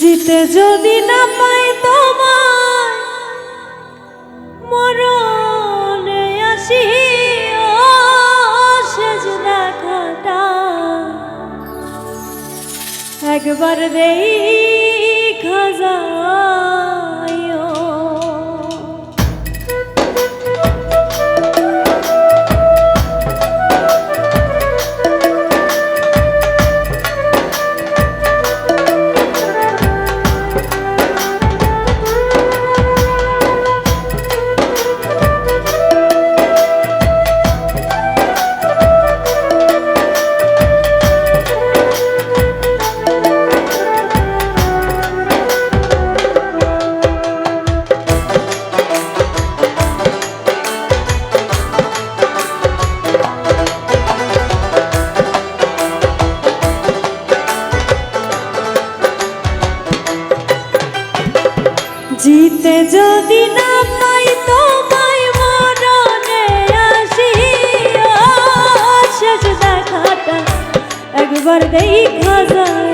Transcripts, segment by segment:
জিতে যদি না পাই তোমার মরণে আসি শেষ দেখাটা। একবার দেই জিতে যদি না পাই, তোমায় মরণে আসি। শেষ দেখাটা একবার দেখা যায়।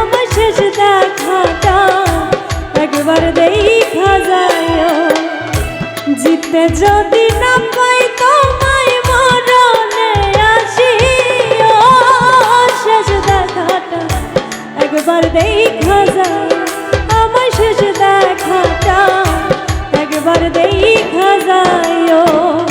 আমার শেষ দেখাটা একবার দেখা যায়। জিতে যদি না পাই, তোমায় মরণে আসি। শেষ দেখাটা একবার দেখা যায়। একবার দেই যায়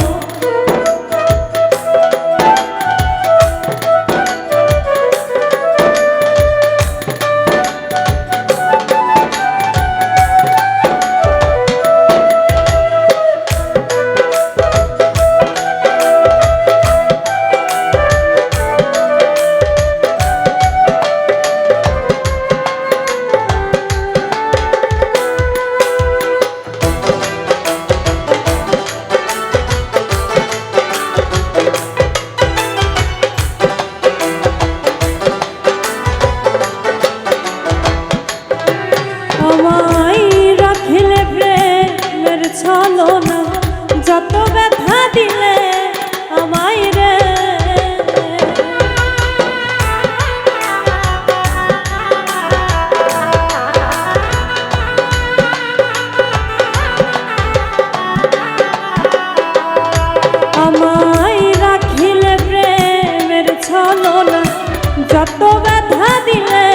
যত ব্যথা দিলে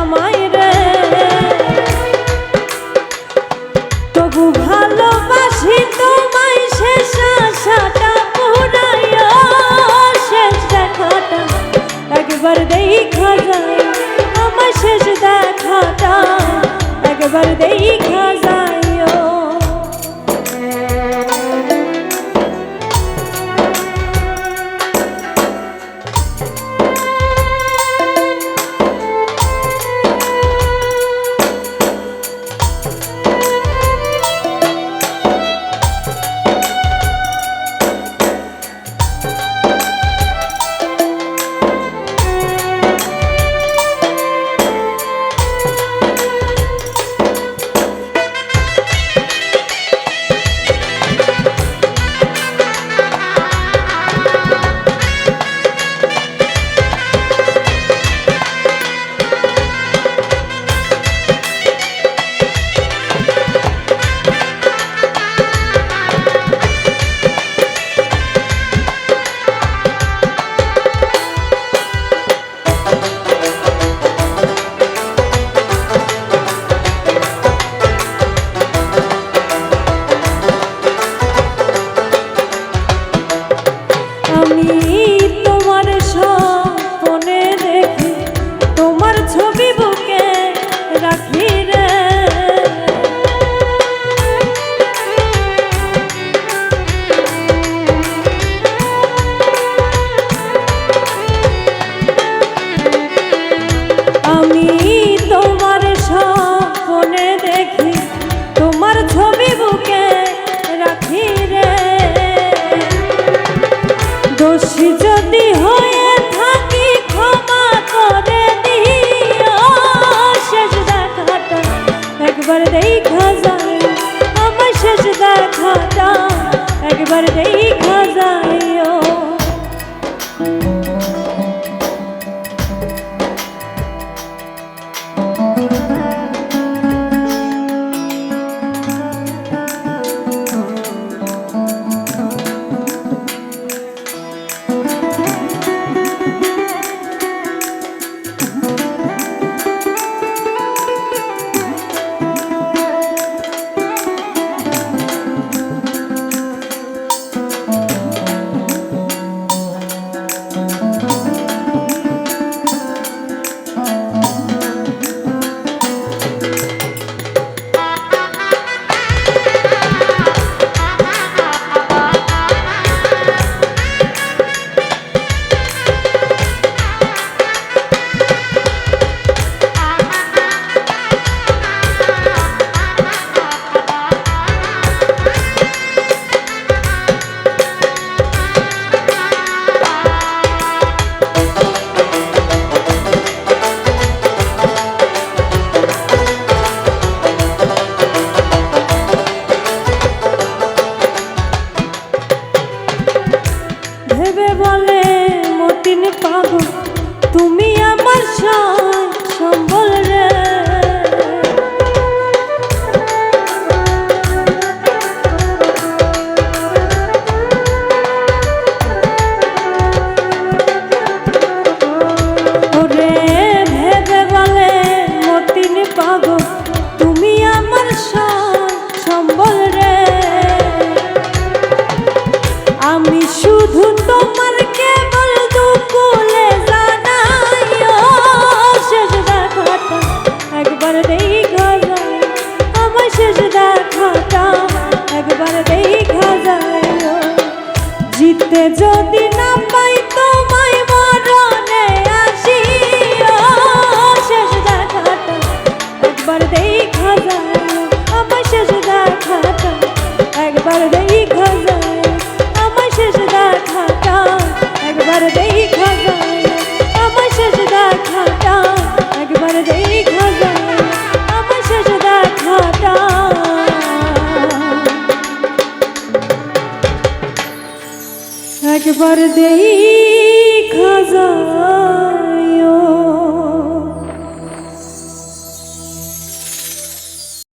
আমায় রে। তবু ভালোবাসি তোমায় শেষ আশাটা পুরাইয়া, শেষ দেখাটা একবার দেখা যায়। আমার শেষ দেখাটা একবার দেখা যায়। আমি তোমার স্বপ্নে দোষী যদি হয়ে থাকি ক্ষমা করে দিও। শেষ দেখাটা একবার দেখা যায়। আমার শেষ দেখাটা একবার দেখা i'm Sambal আমার দেখা যায় জিতে যদি একবার দেখা যায়